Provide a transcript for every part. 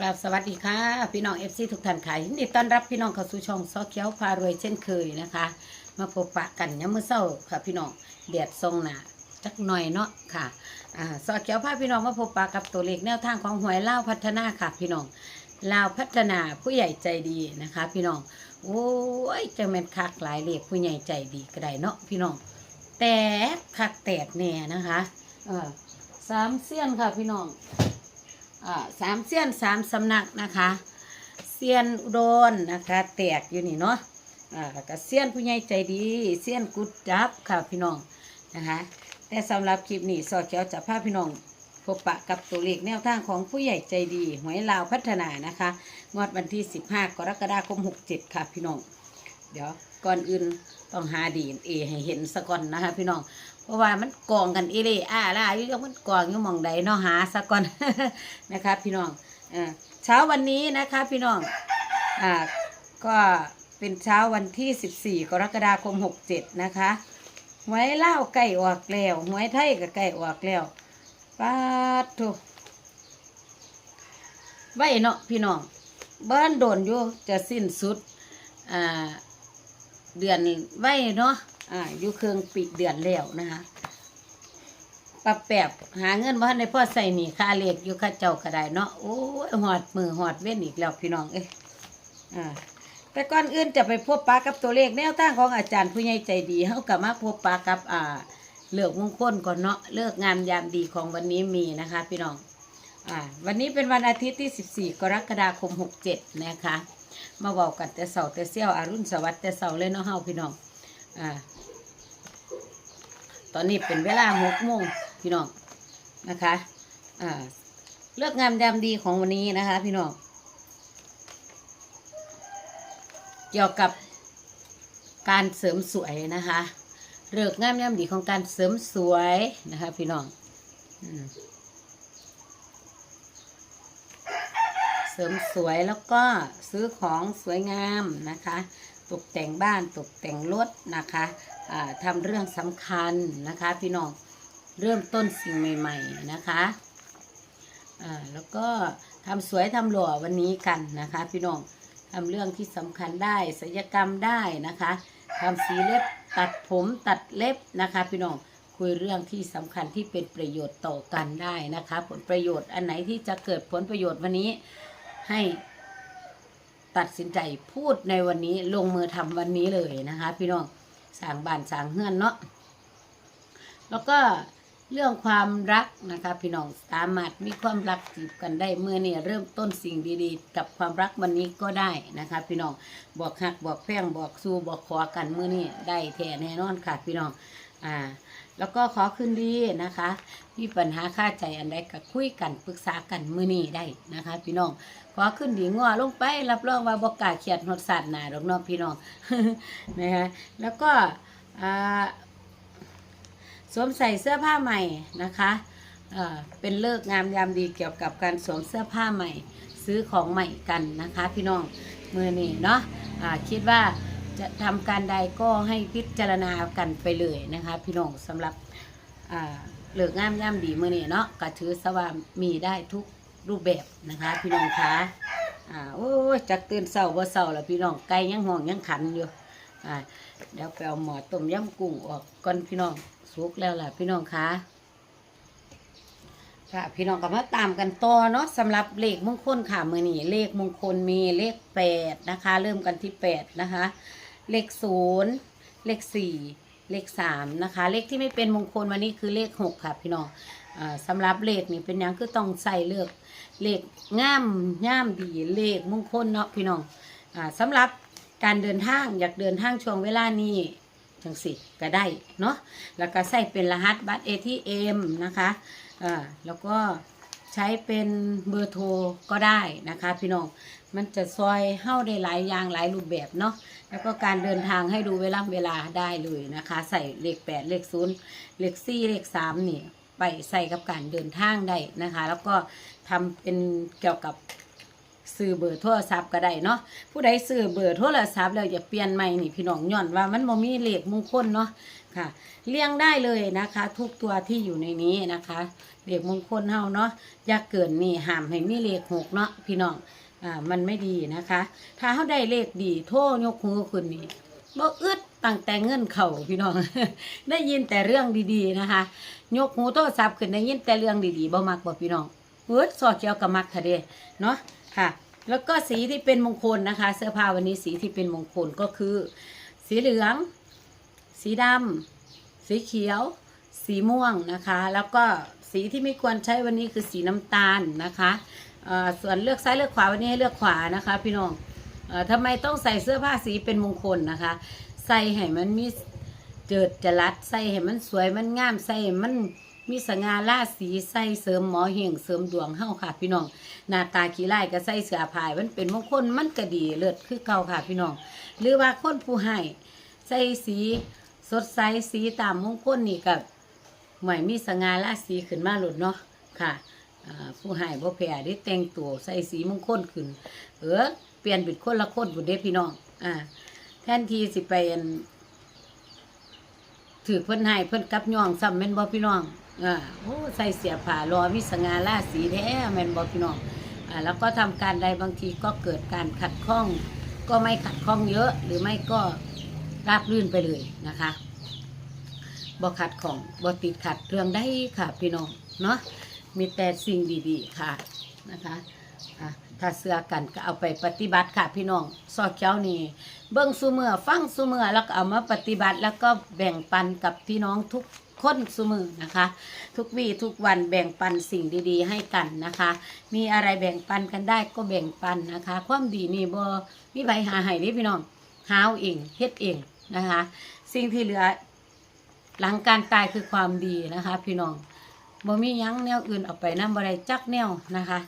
กราบสวัสดีค่ะ พี่น้องเอฟซีทุกท่านค่ะยินดีต้อนรับพี่น้องเข้าสู่ช่องซอเขียวพารวยเช่นเคยนะคะ มาพบปะกันยามมื้อเช้าค่ะพี่น้องแดดทรงหนาจักหน่อยเนาะค่ะอ่าซอเขียวพาพี่น้องมาพบปะกับตัวเลขแนวทางของหวยเล่าพัฒนาค่ะพี่น้องลาวพัฒนาผู้ใหญ่ใจดีนะคะ พี่น้องโอ้ยจะแม่นคักหลายเลขผู้ใหญ่ใจดีก็ได้เนาะพี่น้องแตกคักแตกแน่นะคะเออสามเสี้ยนค่ะพี่น้อง สามเสี้ยนสามสำนักนะคะเสี้ยนอุดรนะคะ แตกอยู่นี่เนาะอ่าแล้วก็เสี้ยนผู้ใหญ่ใจดีเสี้ยนกุดจับค่ะพี่น้องนะคะแต่สำหรับคลิปนี้สอดเขียวจะพาพี่น้องพบปะกับตัวเลขแนวทางของผู้ใหญ่ใจดีหวยลาวพัฒนานะคะงวดวันที่ 15 กรกฎาคม 67 ค่ะพี่น้อง เดี๋ยวก่อนอื่นต้องหาดีเอให้เห็นสะก่อนนะคะพี่น้อง เพราะว่ามันกองกันเอเล่อ่าล่ะอยู่ยังมันกองอยู่มองใดเนาะหาสะก่อนนะคะพี่น้องอ่าเช้าวันนี้นะคะพี่น้องอ่าก็เป็นเช้าวันที่ 14 กรกฎาคม 67 นะคะหวยเล่าไก่ออกแล้วหวยไทยกับไก่ออกแล้วป้าดโทุไว้เนาะพี่น้องบ้านโดนอยู่จะสิ้นสุดอ่าเดือนไว้เนาะ อ่าอยู่เครื่องปีเดือนแล้วนะคะปรับแปบหาเงินบ้าในพ่อใส่หนีค่าเล็กอยู่ค่าเจ้าก็ได้เนาะโอ้ยหอดมือหอดเว้นอีกแล้วพี่น้องเอ้ยอ่าแต่ก่อนอื่นจะไปพบปะกับตัวเลขแนวทางของอาจารย์ผู้ใหญ่ใจดีเขากลับมาพบปะกับอ่าเลือกมงคลก่อนเนาะเลือกงามยามดีของวันนี้มีนะคะ พี่น้องอ่าวันนี้เป็นวันอาทิตย์ที่ 14 กรกฎาคม 67 นะคะ มาบอกกันแต่เสาแต่เซี่ยวอารุณสวัสดิ์แต่เสาเลยเนาะเฮาพี่น้อง อ่า ตอนนี้เป็นเวลาหกโมงพี่น้องนะคะ อ่า เลือกงามยามดีของวันนี้นะคะ พี่น้อง เกี่ยวกับการเสริมสวยนะคะเลือกงามยามดีของการเสริมสวยนะคะ พี่น้องอเสริมสวยแล้วก็ซื้อของสวยงามนะคะ ตกแต่งบ้านตกแต่งรถนะคะอ่าทำเรื่องสำคัญนะคะ พี่น้องเริ่มต้นสิ่งใหม่ ๆนะคะแล้วก็ทำสวยทำหล่อวันนี้กันนะคะ พี่น้องทำเรื่องที่สำคัญได้ศิลยกรรมได้นะคะทำสีเล็บตัดผมตัดเล็บนะคะ พี่น้องคุยเรื่องที่สำคัญที่เป็นประโยชน์ต่อกันได้นะคะ ผลประโยชน์อันไหนที่จะเกิดผลประโยชน์วันนี้ให้ ตัดสินใจพูดในวันนี้ลงมือทำวันนี้เลยนะคะ พี่น้องสางบ้านสางเฮือนเนาะแล้วก็เรื่องความรักนะคะพี่น้องสามารถมีความรักจีบกันได้เมื่อเนี่ยเริ่มต้นสิ่งดีๆ กับความรักวันนี้ก็ได้นะคะ พี่น้องบอกหักบอกแพงบอกสู้บอกขอกันเมื่อนี้ได้แท้แน่นอนค่ะพี่น้องอ่า แล้วก็ขอคืนดีนะคะ มีปัญหาค่าใจอันใดก็คุยกันปรึกษากันมือนี้ได้นะคะ พี่น้องขอขึ้นดีงัวลงไปรับรองว่าบ่กล้าเขียดหดสัตว์หนาดอกน้องพี่น้องนะคะแล้วก็สวมใส่เสื้อผ้าใหม่นะคะเป็นเลิกงามยามดีเกี่ยวกับการสวมเสื้อผ้าใหม่ ซื้อของใหม่กันนะคะ พี่น้องมือนี้เนาะอ่าคิดว่า จะทำการใดก็ให้พิจารณากันไปเลยนะคะ พี่น้องสำหรับอ่าเลิกงามย่ำดีเมื่อนี้เนาะก็ถือสว่ามีได้ทุกรูปแบบนะคะ พี่น้องคะอ่าโอ้ยจักตื่นเศร้าบ่เศร้าแล้วพี่น้องไก่ยังห่วงยังขันอยู่อ่าเดี๋ยวไปเอาหมอต้มยำกุ้งออกก่อนพี่น้องสุกแล้วล่ะพี่น้องคะค่ะพี่น้องก็มาตามกันต่อเนาะสำหรับเลขมงคลค่ะมือนี้เลขมงคลมีเลขแปดนะคะ เริ่มกันที่แปดนะคะ เลขศูนย์เลขสี่เลขสามนะคะ เลขที่ไม่เป็นมงคลวันนี้คือเลขหกค่ะพี่น้องอ่าสำหรับเลขนี่เป็นยังคือต้องใส่เลือกเลขง่ามง่ามดีเลขมงคลเนาะพี่น้องอ่าสำหรับการเดินทางอยากเดินทางช่วงเวลานี้จังสิก็ได้เนาะแล้วก็ใส่เป็นรหัสบัตร ATM นะคะอ่าแล้วก็ใช้เป็นเบอร์โทรก็ได้นะคะ พี่น้องมันจะซอยเข้าได้หลายอย่างหลายรูปแบบเนาะ แล้วก็การเดินทางให้ดูเวลาเวลาได้เลยนะคะ ใส่เลขแปดเลขศูนย์เลขสี่เลขสามนี่ไปใส่กับการเดินทางได้นะคะ แล้วก็ทำเป็นเกี่ยวกับซื้อเบอร์โทรศัพท์ก็ได้เนาะผู้ใดซื้อเบอร์โทรศัพท์แล้วอย่าเปลี่ยนใหม่นี่พี่น้องย้อนว่ามันบ่มีเลขมงคลเนาะค่ะ เลี่ยงได้เลยนะคะ ทุกตัวที่อยู่ในนี้นะคะเลขมงคลเฮาเนาะอย่าเกินนี่ห้ามให้มีเลขหกเนาะพี่น้อง อ่ามันไม่ดีนะคะ ถ้าเฮาได้เลขดีโทษยกหูขึ้นนี่บ่อึดตั้งแต่เงินเข่าพี่น้อง ได้ยินแต่เรื่องดีๆนะคะ ยกหูโทรศัพท์ขึ้นได้ยินแต่เรื่องดีๆบ่มักบ่พี่น้องเอิดซอเกี่ยวกับมักค่ะเด้เนาะค่ะ แล้วก็สีที่เป็นมงคลนะคะ เสื้อผ้าวันนี้สีที่เป็นมงคลก็คือ สีเหลือง สีดำสีเขียว สีม่วงนะคะ แล้วก็สีที่ไม่ควรใช้วันนี้คือสีน้ำตาลนะคะ ส่วนเลือกซ้ายเลือกขวาวันนี้ให้เลือกขวานะคะ พี่น้องอ่อทำไมต้องใส่เสื้อผ้าสีเป็นมงคลนะคะ ใส่ให้มันมีเจิดจรัสใส่ให้มันสวยมันงามใส่ให้มันมีสง่าราศีใส่เสริมหมอเฮงเสริมดวงเฮาค่ะ พี่น้องหน้าตาขี้ไล่ก็ใส่เสื้อผ้ามันเป็นมงคลมันก็ดีเลิศคือเก่าค่ะ พี่น้อง หรือว่าคนผู้ให้ใส่สีสดใสสีตามมงคลนี่กับหมายมีสง่าราศีขึ้นมาหลุดเนาะค่ะ ผู้ให้บ่แพ้ได้แต่งตัวใส่สีมงคลขึ้น เออเปลี่ยนเป็นคนละคนบุเด้พี่น้องอ่าแทนที่สิไปอันถือเพิ่นให้เพิ่นกับย่องซ้ำแม่นบ่พี่น้องอ่าโอ้ใส่เสียผ้ารอมีสงาราศีแท้แม่นบ่พี่น้องอ่าแล้วก็ทำการใดบางทีก็เกิดการขัดข้อง ก็ไม่ขัดข้องเยอะ หรือไม่ก็ราบรื่นไปเลยนะคะบ่ขัดของบ่ติดขัดเรื่องได้ค่ะพี่น้องเนาะ มีแต่สิ่งดีๆค่ะนะคะอะถ้าเสื้อกันก็เอาไปปฏิบัติค่ะพี่น้องซอเขียวนี่เบิ้งซูเมือฟังซูเมือแล้วก็เอามาปฏิบัติ แล้วก็แบ่งปันกับพี่น้องทุกคนซูมือนะคะ ทุกวี่ทุกวันแบ่งปันสิ่งดี ๆ ให้กันนะคะ มีอะไรแบ่งปันกันได้ก็แบ่งปันนะคะ ความดีนี่บ่มีใบหาให้ด้พี่น้องหาเอาเองเฮ็ดเองนะคะ สิ่งที่เหลือ หลังการตายคือความดีนะคะ พี่น้อง บ่มียั้งแนวอื่นเออกไปนำบ่ได้จักแนวนะคะ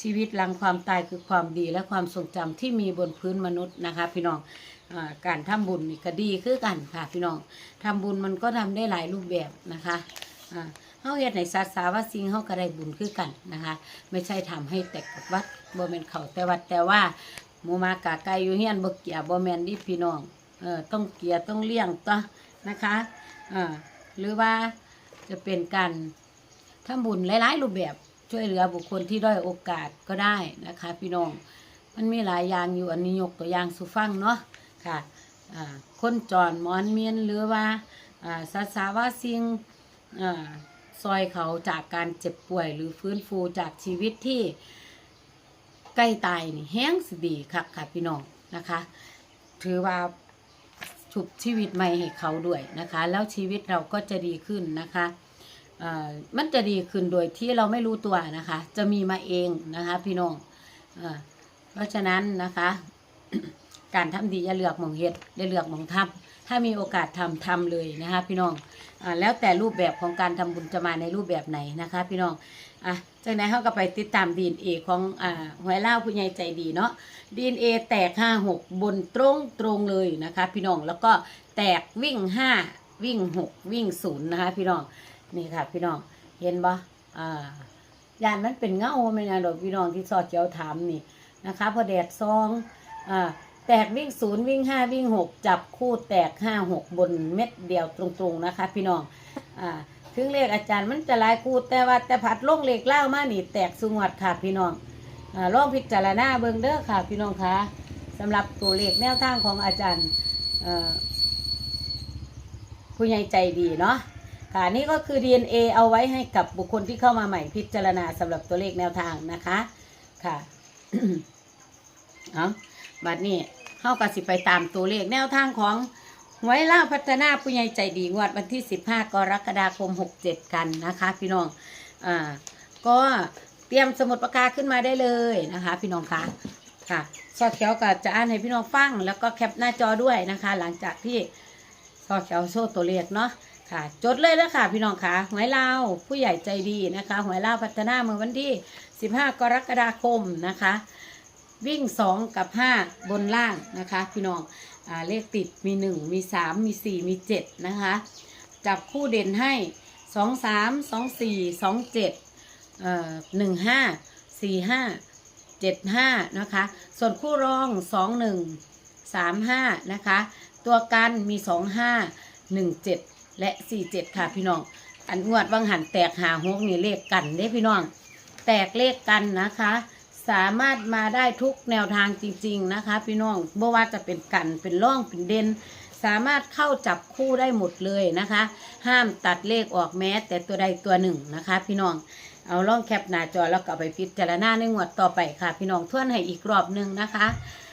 ชีวิตหลังความตายคือความดีและความทรงจำที่มีบนพื้นมนุษย์นะคะ พี่น้องอการทำบุญนี่ก็ดีคือกันค่ะ พี่น้องทำบุญมันก็ทำได้หลายรูปแบบนะคะเฮาเฮ็ดในศาสาว่าสิ่งเฮาก็ได้บุญคือกันนะคะ ไม่ใช่ทำให้แตกับวัดบ่แม่นเขาแต่วัดแต่ว่าหมูมากาไก่อยู่เฮียนบ่เกียบ่แม่นดิพี่น้องเออต้องเกียต้องเลี้ยงต่อนะคะอ่าหรือว่าจะเป็นการ ทำบุญหลายๆรูปแบบช่วยเหลือบุคคลที่ด้อยโอกาสก็ได้นะคะ พี่น้อง มันมีหลายอย่างอยู่อันนี้ยกตัวอย่างสุฟังเนาะค่ะคนจรหมอนเมียนหรือว่าสาสาวาสิงอซอยเขาจากการเจ็บป่วย หรือฟื้นฟูจากชีวิตที่ใกล้ตายนี่แห้งสดีค่ะค่ะพี่น้องนะคะ ถือว่าฉุบชีวิตใหม่ให้เขาด้วยนะคะ แล้วชีวิตเราก็จะดีขึ้นนะคะ มันจะดีขึ้นโดยที่เราไม่รู้ตัวนะคะ จะมีมาเองนะคะ พี่น้องเพราะฉะนั้นนะคะ การทำดีอย่าเลือกหมองเฮ็ดอย่าเลือกหมองทำถ้ามีโอกาสทำทำเลยนะคะ พี่น้องอแล้วแต่รูปแบบของการทำบุญจะมาในรูปแบบไหนนะคะ พี่น้องอะจากนั้นเขาก็ไปติดตามดีเอของอ่าหวยเล่าผู้ใหญ่ใจดีเนาะดีเอแตกห้าหกบนตรงตรงเลยนะคะ พี่น้องแล้วก็แตกวิ่งห้าวิ่งหกวิ่งศูนย์นะคะ พี่น้อง นี่ค่ะ พี่น้องเห็นบ่อ่ายานมันเป็นเงาไม่นานดอกพี่น้องที่สอดเจียวถามนี่นะคะ พอแดดซองอ่าแตกวิ่งศูนย์วิ่งห้าวิ่งหกจับคู่แตกห้าหกบนเม็ดเดียวตรงๆนะคะ พี่น้องอ่าถึงเลขอาจารย์มันจะลายคู่แต่ว่าแต่ผัดลงเลขเล่ามานี่แตกสุงวดค่ะพี่น้องอ่าลองพิจารณาเบิงเด้อค่ะ พี่น้องคะสำหรับตัวเลขแนวทางของอาจารย์ผู้ใหญ่ใจดีเนาะ ค่ะนี่ก็คือ DNA เอาไว้ให้กับบุคคลที่เข้ามาใหม่พิจารณาสำหรับตัวเลขแนวทางนะคะค่ะเอาบัดนี้เข้ากับสิไปตามตัวเลขแนวทางของหวยล่าพัฒนาผู้ใหญ่ใจดีงวดวันที่ 15 กรกฎาคม 67 กันนะคะ พี่น้องอ่าก็เตรียมสมุดปากกาขึ้นมาได้เลยนะคะ พี่น้องคะค่ะซอเขียวก็จะอ่านให้พี่น้องฟัง แล้วก็แคปหน้าจอด้วยนะคะ หลังจากที่ซอเขียวโชว์ตัวเลขเนาะ ค่ะ จดเลยแล้วค่ะพี่น้องค่ะหวยลาวผู้ใหญ่ใจดีนะคะหวยลาวพัฒนาเมื่อวันที่ 15 กรกฎาคมนะคะ วิ่ง 2 กับ 5 บนล่างนะคะ พี่น้องอเลขติดมี 1 มี 3 มี 4 มี 7 นะคะ จับคู่เด่นให้ 2 3 2 4 2 7เอ่อ1 5 4 5 7 5 นะคะ ส่วนคู่รอง 2 1 3 5 นะคะ ตัวกันมี 2 5 1 7 และ47ค่ะพี่น้อง อันงวดวังหันแตกหาหกนี่เลขกันเด้พี่น้อง แตกเลขกันนะคะ สามารถมาได้ทุกแนวทางจริง ๆนะคะ พี่น้องไม่ว่าจะเป็นกันเป็นร่องเป็นเด่นสามารถเข้าจับคู่ได้หมดเลยนะคะ ห้ามตัดเลขออกแม้ แต่ตัวใดตัวหนึ่งนะคะ พี่น้อง เอาล่องแคปหน้าจอแล้วก็ไปพิจารณาในงวดต่อไปค่ะ พี่น้องทวนให้อีกรอบหนึ่งนะคะ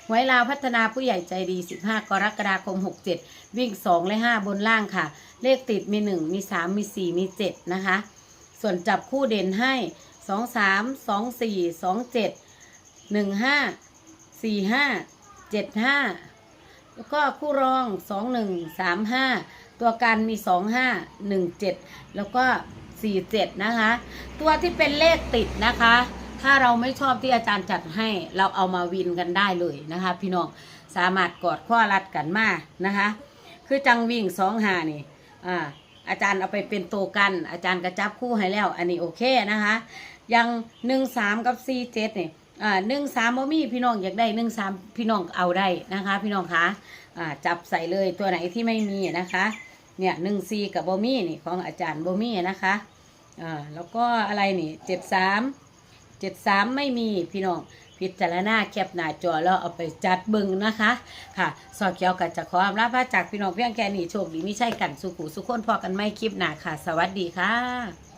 ไว้ลาวพัฒนาผู้ใหญ่ใจดี 15 กรกฎาคม 67 วิ่ง 2 และ 5 บนล่างค่ะ เลขติดมี 1 มี 3 มี 4 มี 7 นะคะ ส่วนจับคู่เด่นให้ 2 3 2 4 2 7 1 5 4 5 7 5 แล้วก็คู่รอง 2 1 3 5 ตัวกันมี 2 5 1 7 แล้วก็ 4 7 นะคะ ตัวที่เป็นเลขติดนะคะ ถ้าเราไม่ชอบที่อาจารย์จัดให้ เราเอามาวินกันได้เลยนะคะ พี่น้องสามารถกอดข้อรัดกันมานะคะ คือจังวิ่งสองหานี่อ่าอาจารย์เอาไปเป็นโตกัน อาจารย์กระจับคู่ให้แล้ว อันนี้โอเคนะคะ ยังหนึ่งสามกับสี่เจ็ดนี่อ่าหนึ่งสามบ่มีพี่น้องอยากได้หนึ่งสามพี่น้องเอาได้นะคะ พี่น้องคะอ่าจับใส่เลยตัวไหนที่ไม่มีนะคะ เนี่ยหนึ่งสี่กับบ่มีนี่ของอาจารย์บ่มีนะคะอ่าแล้วก็อะไรนี่เจ็ดสาม เจ็ดสามไม่มีพี่น้องพิจารณาแคบหน้าจอแล้วเอาไปจัดบึงนะคะ ค่ะ สอเกียวกับจะขออำลาพระจากพี่น้องเพียงแค่นี้โชคดีไม่ใช่กันสุขุสุขคนพอกันไม่คลิปหนาค่ะ สวัสดีค่ะ